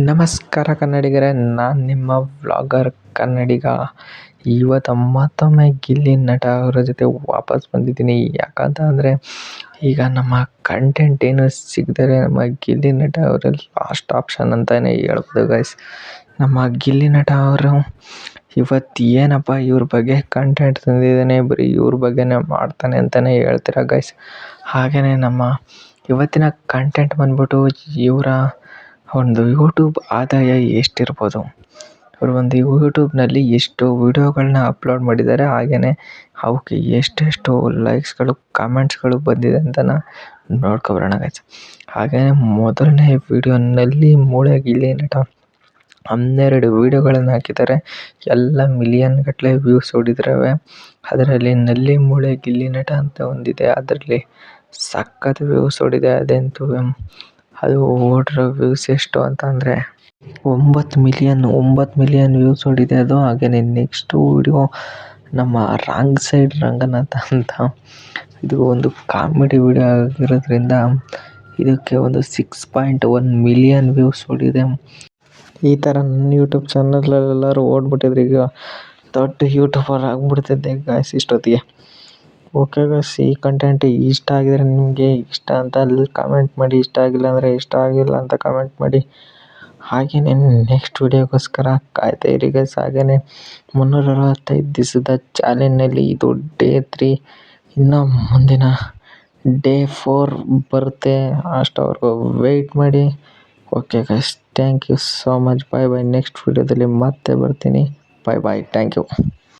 ನಮಸ್ಕಾರ ಕನ್ನಡಿಗರೇ, ನಾನು ನಿಮ್ಮ ವ್ಲಾಗರ್ ಕನ್ನಡಿಗ. ಇವತ್ತು ಮತ್ತೊಮ್ಮೆ ಗಿಲ್ಲಿ ನಟ ಅವರ ಜೊತೆ ವಾಪಸ್ ಬಂದಿದ್ದೀನಿ. ಯಾಕಂತ ಅಂದರೆ ಈಗ ನಮ್ಮ ಕಂಟೆಂಟ್ ಏನು ಸಿಗದರೆ ನಮ್ಮ ಗಿಲ್ಲಿ ನಟ ಅವರ ಲಾಸ್ಟ್ ಆಪ್ಷನ್ ಅಂತಲೇ ಹೇಳ್ಬೋದು ಗೈಸ್ ನಮ್ಮ ಗಿಲ್ಲಿ ನಟ ಅವರು ಇವತ್ತು ಏನಪ್ಪ ಇವ್ರ ಬಗ್ಗೆ ಕಂಟೆಂಟ್ ತಂದಿದ್ದಾನೆ, ಬರೀ ಇವ್ರ ಬಗ್ಗೆನೇ ಮಾಡ್ತಾನೆ ಅಂತಲೇ ಹೇಳ್ತೀರ ಗೈಸ್ ಹಾಗೆಯೇ ನಮ್ಮ ಇವತ್ತಿನ ಕಂಟೆಂಟ್ ಬಂದ್ಬಿಟ್ಟು ಇವರ ಒಂದು ಯೂಟ್ಯೂಬ್ ಆದಾಯ ಎಷ್ಟಿರ್ಬೋದು? ಅವರು ಒಂದು ಯೂಟ್ಯೂಬ್ನಲ್ಲಿ ಎಷ್ಟು ವೀಡಿಯೋಗಳನ್ನ ಅಪ್ಲೋಡ್ ಮಾಡಿದ್ದಾರೆ. ಹಾಗೆಯೇ ಅವಕ್ಕೆ ಎಷ್ಟೆಷ್ಟು ಲೈಕ್ಸ್ಗಳು ಕಮೆಂಟ್ಸ್ಗಳು ಬಂದಿದೆ ಅಂತನ ನೋಡ್ಕೊಬರೋಣ ಗೈಸ್ ಹಾಗೆಯೇ ಮೊದಲನೇ ವೀಡಿಯೋನಲ್ಲಿ ಮೂಳೆ ಗಿಲ್ಲಿ ನಟ ಹನ್ನೆರಡು ವೀಡಿಯೋಗಳನ್ನು ಹಾಕಿದ್ದಾರೆ. ಎಲ್ಲ ಮಿಲಿಯನ್ ಗಟ್ಟಲೆ ವ್ಯೂಸ್ ಹೊಡಿದ್ರವೆ ಅದರಲ್ಲಿ ನಲ್ಲಿ ಮೂಳೆ ಗಿಲ್ಲಿ ನಟ ಅಂತ ಒಂದಿದೆ. ಅದರಲ್ಲಿ ಸಖತ್ ವ್ಯೂಸ್ ಹೊಡಿದೆ ಅದಂತೂ ಅದು ಓಡಿರೋ ವ್ಯೂಸ್ ಎಷ್ಟು ಅಂತ ಅಂದರೆ ಒಂಬತ್ತು ಮಿಲಿಯನ್ ಒಂಬತ್ತು ಮಿಲಿಯನ್ ವ್ಯೂಸ್ ಹೊಡಿದೆ ಅದು. ಹಾಗೆಯೇ ನೆಕ್ಸ್ಟು ವಿಡಿಯೋ ನಮ್ಮ ರಾಂಗ್ ಸೈಡ್ ರಂಗನಾಥ ಅಂತ. ಇದು ಒಂದು ಕಾಮಿಡಿ ವಿಡಿಯೋ ಆಗಿರೋದ್ರಿಂದ ಇದಕ್ಕೆ ಒಂದು six point one million views ಹೊಡಿದೆ. ಈ ಥರ ನನ್ನ ಯೂಟ್ಯೂಬ್ ಚಾನಲಲ್ಲೆಲ್ಲರೂ ಓಡ್ಬಿಟ್ಟಿದ್ರೆ ಈಗ. ದೊಡ್ಡ ಯೂಟ್ಯೂಬರ್ ಆಗಿಬಿಡ್ತಿದ್ದೆ ಗಾಯ್ಸ್ ಇಷ್ಟೊತ್ತಿಗೆ. ಓಕೆ ಗಾಯ್ಸ್ ಈ ಕಂಟೆಂಟ್ ಇಷ್ಟ ಆಗಿದ್ರೆ ನಿಮಗೆ ಇಷ್ಟ ಅಂತ ಅಲ್ಲಿ ಕಮೆಂಟ್ ಮಾಡಿ, ಇಷ್ಟ ಆಗಿಲ್ಲ ಅಂದರೆ ಇಷ್ಟ ಆಗಿಲ್ಲ ಅಂತ ಕಮೆಂಟ್ ಮಾಡಿ. ಹಾಗೆಯೇ ನೆಕ್ಸ್ಟ್ ವೀಡಿಯೋಗೋಸ್ಕರ ಕಾಯ್ತಾ ಇರಿ ಗೈಸ್ ಹಾಗೆಯೇ ಮುನ್ನೂರ ಅರವತ್ತೈದು ದಿವಸದ ಚಾಲೆಂಜ್ನಲ್ಲಿ ಇದು ಡೇ ತ್ರೀ ಇನ್ನು ಮುಂದಿನ ಡೇ ಫೋರ್ ಬರುತ್ತೆ. ಅಷ್ಟವರೆಗೂ ವೆಯ್ಟ್ ಮಾಡಿ. Okay guys thank you so much bye bye next ವಿಡಿಯೋದಲ್ಲಿ ಮತ್ತೆ ಬರ್ತೀನಿ. ಬಾಯ್ ಬಾಯ್ ಥ್ಯಾಂಕ್ ಯು